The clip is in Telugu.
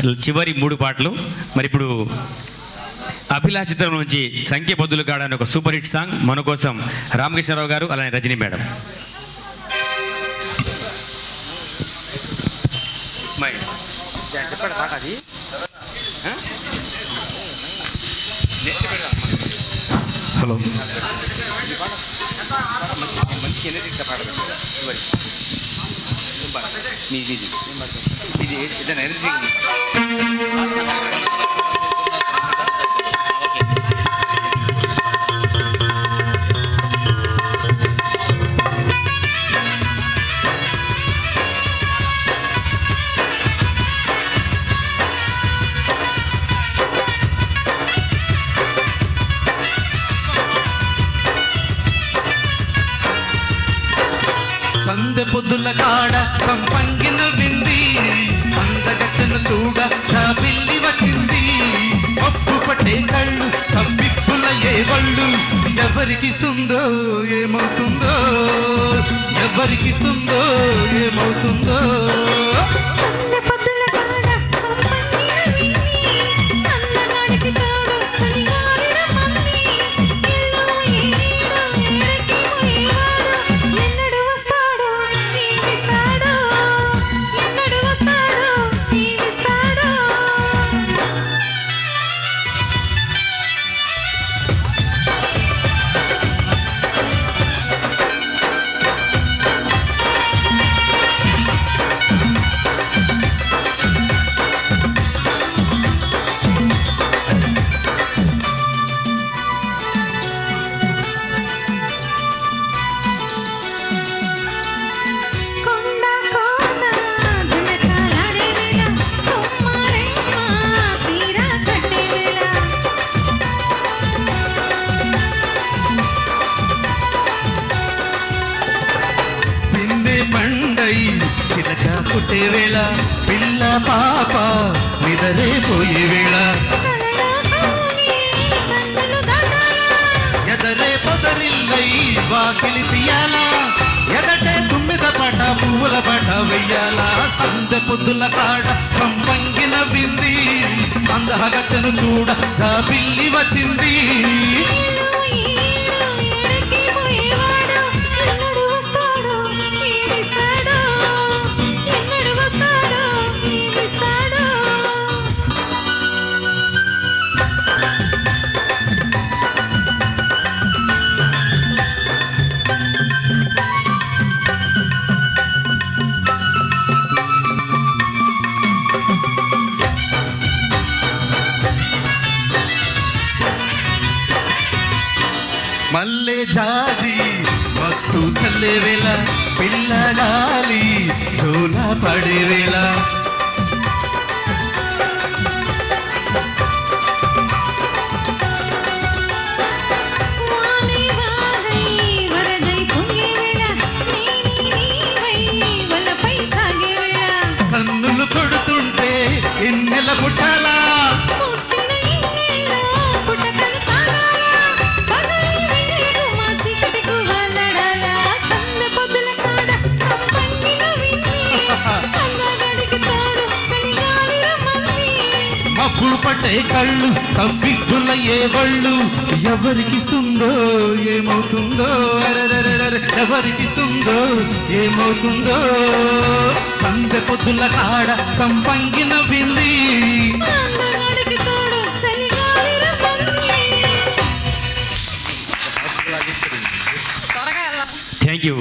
చివరి మూడు పాటలు. మరి ఇప్పుడు అభిలాష చిత్రం నుంచి సంఖ్య పొద్దులు కాడ అనే ఒక సూపర్ హిట్ సాంగ్. మన కోసం రామకృష్ణారావు గారు అలానే రజనీ మేడం. హలో. మంచి ఎనర్జీ పాట మీది ఇది ఇది ఏదైనా ఎనర్జీ సందె పొద్దుల కాడ సంపంగిన వింది. అందగత్తెను చూడ నా పిల్లి వచ్చింది. పప్పు పట్టే కళ్ళు తప్పిప్పుల ఏ వాళ్ళు ఎవరికిస్తుందో ఏమవుతుందో? ఎవరికిస్తుందో ఏమవుతుందో? పుట్టే వేళ పిల్ల పాప నిదరే పోయే వేళ. ఎదరే పొదరిల్లై వాకిలి తీయాలా? ఎదటే తుమ్మిద పట పువ్వుల పట వెయ్యాలా? సందె పొద్దుల కాడ సంపంగిన వింది అందహగత్తెను చూడ జాబిల్లి వచ్చింది. జాజి మత్తు చల్లే వేళ పిల్లగాలి జోల పడే వేళ. వానే వానై మబ్బు పట్టే కళ్ళు తప్పిప్పుల ఏ వళ్ళు ఎవరికిస్తుందో ఏమవుతుందో? ఎవరికిస్తుందో ఏమవుతుందో? సందె పొద్దుల కాడ సంపంగిన వింది థ్యాంక్ యూ